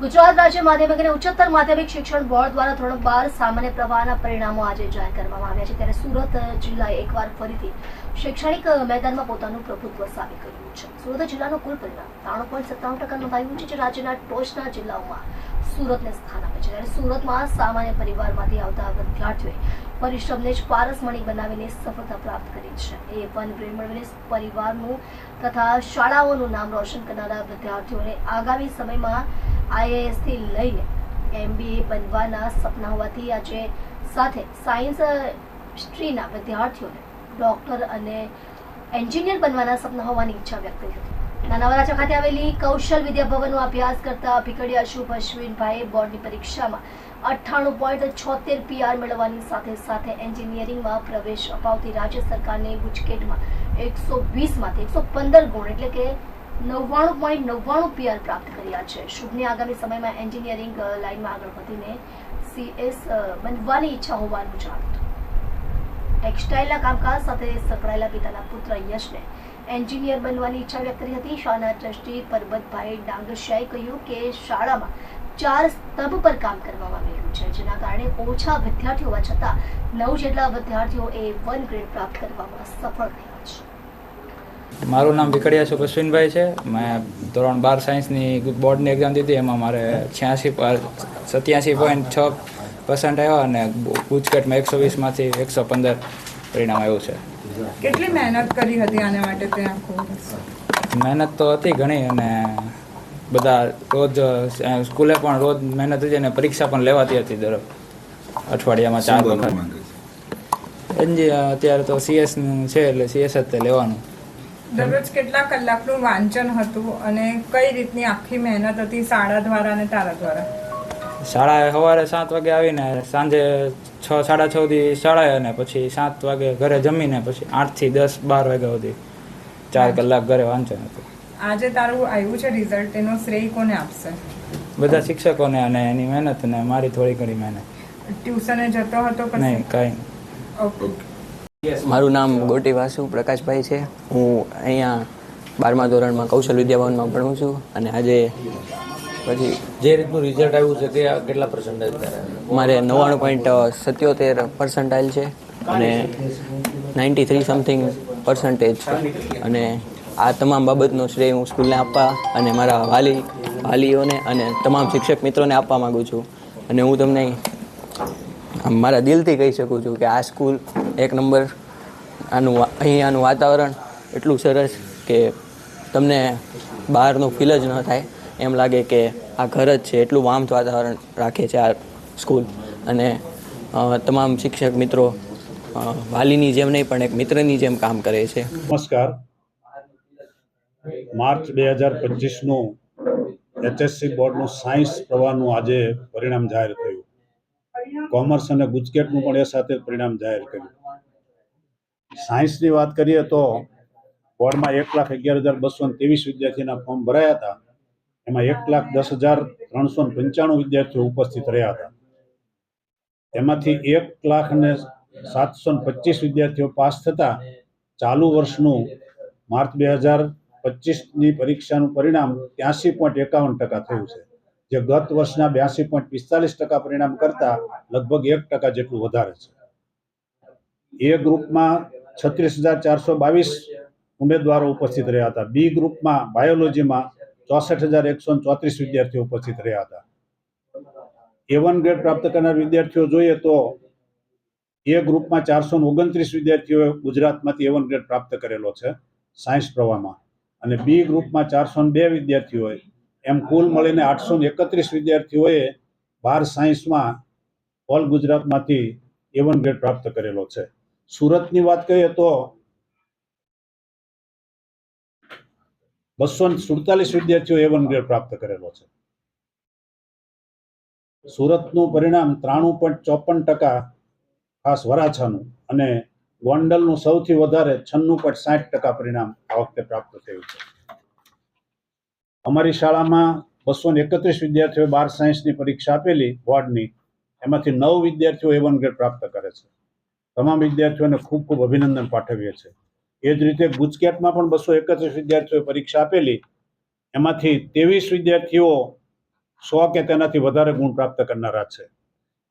ગુજરાત રાજ્ય માધ્યમિક અને ઉચ્ચતર માધ્યમિક શિક્ષણ બોર્ડ દ્વારા ધોરણ બાર સામાન્ય પ્રવાહના પરિણામો આજે જાહેર કરવામાં આવ્યા છે. ત્યારે સુરત જિલ્લાએ એકવાર ફરીથી શૈક્ષણિક મેદાનમાં પોતાનું પ્રભુત્વ સાબિત કર્યું છે. સુરત જિલ્લાનું કુલ પરિણામ ત્રાણું પોઈન્ટ સત્તાવન ટકા નોંધાયું છે, જે રાજ્યના ટોચના જિલ્લાઓમાં સુરતને સ્થાન આપે છે. ત્યારે સુરતમાં સામાન્ય પરિવારમાંથી આવતા વિદ્યાર્થીઓએ પરિશ્રમને જ પારસમણી બનાવીને સફળતા પ્રાપ્ત કરી છે. એ ગ્રેડ મેળવીને પરિવારનું તથા શાળાઓનું નામ રોશન કરનારા વિદ્યાર્થીઓને આગામી સમયમાં આઈએએસથી લઈને એમબીએ બનવાના સપના હોવાથી આજે સાથે સાયન્સ સ્ટ્રીમના વિદ્યાર્થીઓને ડોક્ટર અને એન્જિનિયર બનવાના સપના હોવાની ઈચ્છા વ્યક્ત કરી હતી. નાના વરાછા ખાતે આવેલી કૌશલ વિદ્યા ભવનનો અભ્યાસ કરતા ભીકડિયા શુભ અશ્વિનભાઈએ બોર્ડની પરીક્ષામાં અઠ્ઠાણું પોઈન્ટ છોતેર પીઆર મેળવવાની સાથે સાથે એન્જિનિયરિંગમાં પ્રવેશ અપાવતી રાજ્ય સરકારની ગુજકેટમાં એકસો વીસમાંથી એકસો પંદર ગુણ એટલે કે નવ્વાણું પોઈન્ટ નવ્વાણું પીઆર પ્રાપ્ત કર્યા છે. શુભની આગામી સમયમાં એન્જિનિયરિંગ લાઇનમાં આગળ વધીને સીએસ બનવાની ઈચ્છા હોવાનું જણાવ્યું ટેક્સટાઇલના કામકાજ સાથે સંકળાયેલા પિતાના પુત્ર યશને એન્જિનિયર બનવાની ઈચ્છા વ્યક્ત કરી હતી. શાળાના ટ્રસ્ટી પરબતભાઈ ડાંગરશિયાએ કહ્યું કે શાળામાં ચાર સ્તંભ પર કામ કરવામાં આવેલું છે, જેના કારણે ઓછા વિદ્યાર્થીઓ હોવા છતાં નવ જેટલા વિદ્યાર્થીઓ એ વન ગ્રેડ પ્રાપ્ત કરવામાં સફળ થયા છે. મારું નામ વિકડિયા છે અશ્વિનભાઈ છે. મેં ધોરણ બાર સાયન્સની બોર્ડની એક્ઝામ દીધી એમાં મારે છ્યાસી સત્યાસી પોઈન્ટ છ પર્સન્ટ આવ્યા અને ગુજકેટમાં એકસો વીસમાંથી એકસો પંદર પરિણામ આવ્યું છે. કેટલી મહેનત કરી હતી આને માટે તે મહેનત તો હતી ઘણી અને બધા રોજ સ્કૂલે પણ રોજ મહેનત હતી અને પરીક્ષા પણ લેવાતી હતી દર અઠવાડિયામાં ચાર વખત. અત્યારે તો સીએસ છે એટલે સીએસ જ તે લેવાનું. દરરોજ કેટલા કલાકનું વાંચન હતું અને કઈ રીતની આખી મહેનત હતી શાળા દ્વારા અને તારા દ્વારા? શાળાએ સવારે સાત વાગે આવીને સાંજે છ સાડા છ સુધી શાળાએ અને પછી સાત વાગે ઘરે જમીને પછી આઠથી દસ બાર વાગ્યા સુધી ચાર કલાક ઘરે વાંચન હતું. આજે તારું આવ્યું છે રિઝલ્ટ એનો શ્રેય કોને આપશે? બધા શિક્ષકોને અને એની મહેનત અને મારી થોડી ઘણી મહેનત. ટ્યુશને જતો હતો નહીં કાંઈ ઓકે મારું નામ ગોટી વાસુ, પ્રકાશભાઈ છે. હું અહીંયા બારમા ધોરણમાં કૌશલ વિદ્યાભવનમાં ભણું છું અને આજે પછી જે રીતનું રિઝલ્ટ આવ્યું છે તે કેટલા પર્સન્ટેજ મારે નવ્વાણું પોઈન્ટ સત્યોતેર પર્સન્ટાઇલ છે અને નાઇન્ટી થ્રી સમથિંગ પર્સન્ટેજ છે. અને આ તમામ બાબતનો શ્રેય હું સ્કૂલને આપવા અને મારા વાલી, વાલીઓને અને તમામ શિક્ષક મિત્રોને આપવા માગું છું. અને હું તમને મારા દિલથી કહી શકું છું કે આ સ્કૂલ એક નંબર આનું અહીંયાનું વાતાવરણ એટલું સરસ કે તમને બહારનું ફીલ જ ન થાય. એમ લાગે કે આ ઘર જ છે, એટલું વામ વાતાવરણ રાખે છે આ સ્કૂલ અને તમામ શિક્ષક મિત્રો વાલીની જેમ નહીં, પણ એક મિત્રની જેમ કામ કરે છે. નમસ્કાર. માર્ચ બે હજાર પચીસનું એચએસસી બોર્ડનું સાયન્સ પ્રવાહનું આજે પરિણામ જાહેર થયું. કોમર્સ અને ગુજકેટનું પણ એ સાથે પરિણામ જાહેર કર્યું. સાયન્સની વાત કરીએ તો બોર્ડમાં એક લાખ અગિયાર હજાર બસો ત્રેવીસ વિદ્યાર્થીના ફોર્મ ભરાયા હતા. એમાં એક લાખ દસ હજાર ત્રણસો પંચાણું વિદ્યાર્થીઓ ઉપસ્થિત રહ્યા હતા. એમાંથી એક લાખ ને સાતસો પચીસ વિદ્યાર્થીઓ પાસ થતા ચાલુ વર્ષનું માર્ચ બે હજાર પચીસની પરીક્ષાનું પરિણામ ત્યાસી પોઈન્ટ એકાવન ટકા થયું છે, જે ગત વર્ષના બ્યાસી પોઈન્ટ પિસ્તાલીસ ટકા પરિણામ કરતા લગભગ એક ટકા જેટલું વધારે છે. એ ગ્રુપમાં છત્રીસ હજાર ચારસો બાવીસ ઉમેદવારો ઉપસ્થિત રહ્યા હતા. બી ગ્રુપમાં, બાયોલોજીમાં ચોસઠ હજાર એકસો ચોત્રીસ વિદ્યાર્થીઓ ઉપસ્થિત રહ્યા હતા. એ વન ગ્રેડ પ્રાપ્ત કરનાર વિદ્યાર્થીઓ જોઈએ તો એ ગ્રુપમાં ચારસો ઓગણત્રીસ વિદ્યાર્થીઓએ ગુજરાતમાંથી એ વન ગ્રેડ પ્રાપ્ત કરેલો છે સાયન્સ પ્રવાહમાં. અને બી ગ્રુપમાં ચારસો બે વિદ્યાર્થીઓએ, એમ કુલ મળીને આઠસો એકત્રીસ વિદ્યાર્થીઓએ બાર સાયન્સમાં ઓલ ગુજરાતમાંથી એ વન ગ્રેડ પ્રાપ્ત કરેલો છે. સુરતની વાત કરીએ તો બસો સુડતાલીસ વિદ્યાર્થીઓ એ વન ગ્રેડ પ્રાપ્ત કરેલો છે. સુરતનું પરિણામ ત્રાણું પોઈન્ટ ચોપન ટકા ખાસ વરાછાનું અને ગોંડલનું સૌથી વધારે છન્નું પોઈન્ટ સાઠ ટકા પરિણામ આ વખતે પ્રાપ્ત થયું છે. અમારી શાળામાં બસો એકત્રીસ વિદ્યાર્થીઓએ બાર સાયન્સની પરીક્ષા આપેલી, વોર્ડની. એમાંથી નવ વિદ્યાર્થીઓ એ વન ગ્રેડ પ્રાપ્ત કરે છે. તમામ વિદ્યાર્થીઓને ખૂબ ખૂબ અભિનંદન પાઠવીએ છીએ. એ જ રીતે ગુજકેટમાં પણ બસો એકત્રીસ વિદ્યાર્થીઓએ પરીક્ષા આપેલી. એમાંથી ત્રેવીસ વિદ્યાર્થીઓ સો કે તેનાથી વધારે ગુણ પ્રાપ્ત કરનારા છે.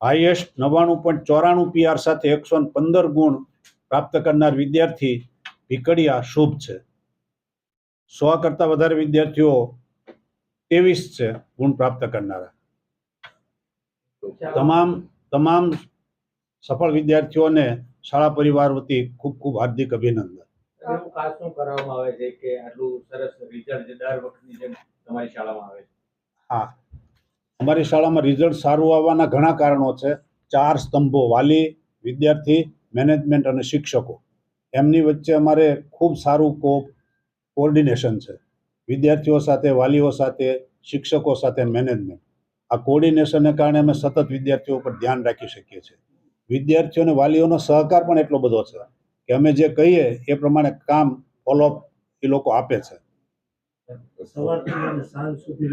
હાઈએસ્ટ નવ્વાણું પોઈન્ટ ચોરાણું પીઆર સાથે એકસો પંદર ગુણ પ્રાપ્ત કરનાર વિદ્યાર્થી ભીકડિયા શુભ છે. સો કરતાં વધારે વિદ્યાર્થીઓ ત્રેવીસ છે ગુણ પ્રાપ્ત કરનારા. તમામ તમામ સફળ વિદ્યાર્થીઓને શાળા પરિવાર વતી ખૂબ ખૂબ હાર્દિક અભિનંદન. એવું ખાસ શું કરવામાં આવે છે કે આટલું સરસ રિઝલ્ટ દર વખતની જેમ તમારી શાળામાં આવે છે? હા. અમારી શાળામાં રિઝલ્ટ સારું આવવાના ઘણા કારણો છે. ચાર સ્તંભો વાલી વિદ્યાર્થી મેનેજમેન્ટ અને શિક્ષકો. એમની વચ્ચે અમારે ખૂબ સારું કો કોર્ડિનેશન છે. વિદ્યાર્થીઓ સાથે વાલીઓ સાથે શિક્ષકો સાથે મેનેજમેન્ટ આ કોર્ડિનેશનને કારણે અમે સતત વિદ્યાર્થીઓ પર ધ્યાન રાખી શકીએ છીએ. વિદ્યાર્થીઓ અને વાલીઓનો સહકાર પણ એટલો બધો છે કે અમે જે કહીએ એ પ્રમાણે કામ ફોલોઅપ એ લોકો આપે છે. સવારથી લઈને સાંજ સુધી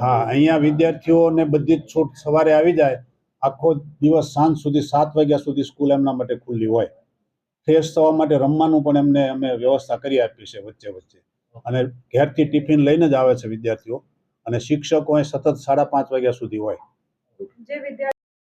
હા અહીંયા વિદ્યાર્થીઓને બધી જ છૂટ સવારે આવી જાય આખો દિવસ સાંજ સુધી સાત વાગ્યા સુધી સ્કૂલ એમના માટે ખુલ્લી હોય. ફ્રેશ થવા માટે રમવાનું પણ એમને અમે વ્યવસ્થા કરી આપી છે વચ્ચે વચ્ચે. અને ઘેરથી ટિફિન લઈને જ આવે છે વિદ્યાર્થીઓ. અને શિક્ષકો અહીં સતત સાડા પાંચ વાગ્યા સુધી હોય. જે વિદ્યાર્થી